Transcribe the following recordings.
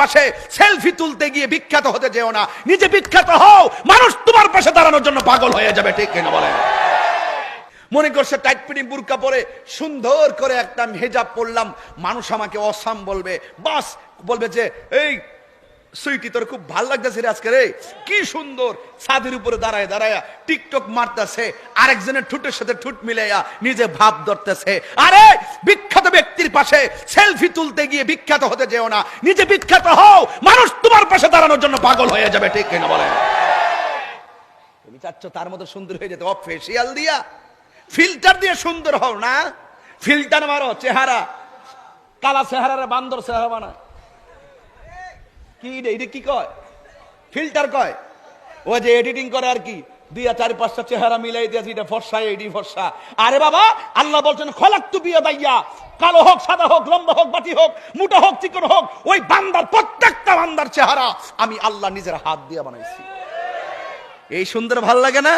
পাশে সেলফি তুলতে গিয়ে বিখ্যাত হতে যেও না। নিজে বিখ্যাত হও, মানুষ তোমার পাশে দাঁড়ানোর জন্য পাগল হয়ে যাবে, ঠিক কিনা বলে মনে করছে টাইট পিনি বুরকা পরে সুন্দর করে একটা হেজাব পরলাম মানুষ আমাকে অসাম বলবে, বাস, বলবে যে, এই সুইটি তোর খুব ভালো লাগতেছে রে আজকে রে। কি সুন্দর ছাদের উপরে দাঁড়ায় দাঁড়ায় টিকটক মারতেছে, আরেকজনের ঠুটের সাথে ঠুট মিলাইয়া নিজে ভাব ধরতেছে। আরে, বিখ্যাত ব্যক্তির পাশে সেলফি তুলতে গিয়ে বিখ্যাত হতে যেও না। নিজে বিখ্যাত হও, মানুষ তোমার পাশে দাঁড়ানোর জন্য পাগল হয়ে যাবে, ঠিক কিনা বলে তুমি চাচ্ছ তার মতো সুন্দর হয়ে যেতে ফেসিয়াল দিয়া? ফিল্টার দিয়ে সুন্দর হও না? ফিল্টার মারো, চেহারা। কালা চেহারা বান্দর চেহারা বানায়। কি এটা কি কয়? ফিল্টার কয়? ও যে এডিটিং করে আর কি। দিয়া চার পাঁচটা চেহারা মিলাই দিয়েছি, এটা ফর্সা, এডি ফর্সা। আরে বাবা, আল্লাহ বলছেন খলাক তু বিয়ে দাইয়া কালো হোক, সাদা হোক, লম্বা হোক, বাটি হোক, মোটা হোক, চিকন হোক, ওই বান্দার, প্রত্যেকটা বান্দার চেহারা আমি আল্লাহ নিজের হাত দিয়ে বানাইছি। এই সুন্দর ভালো লাগে না?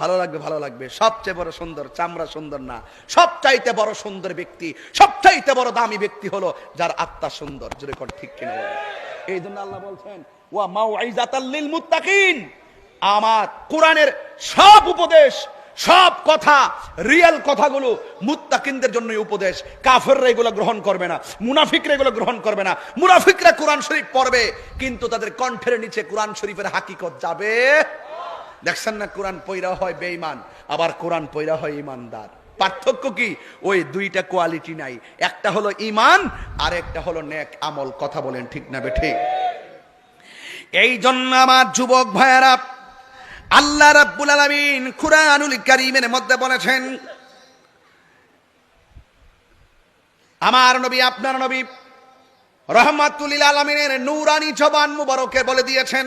ভালো লাগবে ভালো লাগবে। সবচেয়ে বড় সুন্দর, চামড়া সুন্দর না। সবচাইতে বড় সুন্দর ব্যক্তি, সবচাইতে বড় দামি ব্যক্তি হলো যার আত্মা সুন্দর। জোরে কর ঠিক কিনা এই জন্য আল্লাহ বলছেন আমার কোরআনের সব উপদেশ, সব কথা, রিয়েল কথাগুলো মুত্তাকিনদের জন্য উপদেশ। কাফেররা এগুলো গ্রহণ করবে না, মুনাফিকরা এগুলো গ্রহণ করবে না। মুনাফিকরা কোরআন শরীফ পড়বে, কিন্তু তাদের কণ্ঠের নিচে কোরআন শরীফের হাকিকত যাবে। দেখছেন না কোরআন পৈরা হয় বেঈমান, আবার কোরআন পৈরা হয় ইমানদার পার্থক্য কি? ওই দুইটা কোয়ালিটি নাই। একটা হলো ইমান আর একটা হলো নেক আমল। কথা বলেন ঠিক না বে ঠিক এই জন্য আমার যুবক ভাইয়ারা, আল্লাহ রাব্বুল আলামিন কুরআনুল কারীমের মধ্যে বলেছেন, আমার নবী, আপনার নবী রহমাতুল্লিল আলমিনের নূরানি জবান মুবারকে বলে দিয়েছেন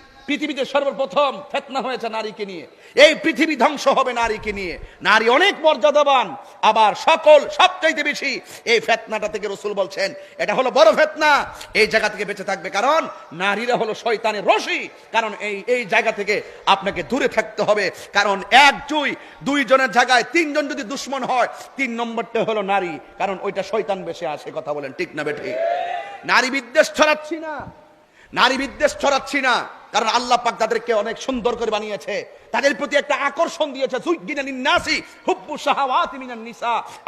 পৃথিবীতে সর্বপ্রথম ফেতনা হয়েছে নারীকে নিয়ে। এই পৃথিবী ধ্বংস হবে নারীকে নিয়ে। নারী অনেক মর্যাদাবান, আবার সকল, সবচাইতে বেশি এই ফেতনাটা থেকে রসুল বলছেন, এটা হলো বড় ফেতনা, এই জায়গা থেকে বেঁচে থাকবে কারণ নারীরা হলো শয়তানের রশি, কারণ এই এই জায়গা থেকে আপনাকে দূরে থাকতে হবে, কারণ এক, দুই দুইজনের জায়গায় তিনজন যদি দুশ্মন হয়, তিন নম্বরটা হলো নারী, কারণ ওইটা শয়তান বেশে আসে, কথা বলেন ঠিক না বেঠি। নারী বিদ্বেষ ছড়াচ্ছি না। নারী বিদ্বেষ ছড়াচ্ছি না, কারণ আল্লাহ পাক তাদেরকে অনেক সুন্দর করে বানিয়েছে। তাদের প্রতি একটা আকর্ষণ দিয়েছে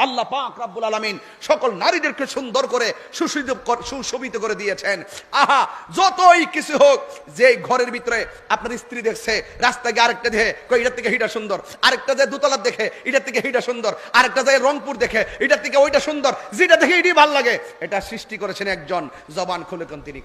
আল্লাহ পাক রব্বুল আলামিন সকল নারীদেরকে সুন্দর করে সুশোভিত সুশোভিত করে দিয়েছেন। আহা, যতই কিছু হোক, যে ঘরের ভিতরে আপনার স্ত্রী দেখছে রাস্তায় গিয়ে আরেকটা দেখে কই এটার থেকে হিটা সুন্দর। আরেকটা যায় দোতলার দেখে এটার থেকে হিটা সুন্দর। আরেকটা যায় রংপুর দেখে এটার থেকে ওইটা সুন্দর। যেটা দেখে এটাই ভালো লাগে। এটা সৃষ্টি করেছেন একজন জবান খুলে তিনি?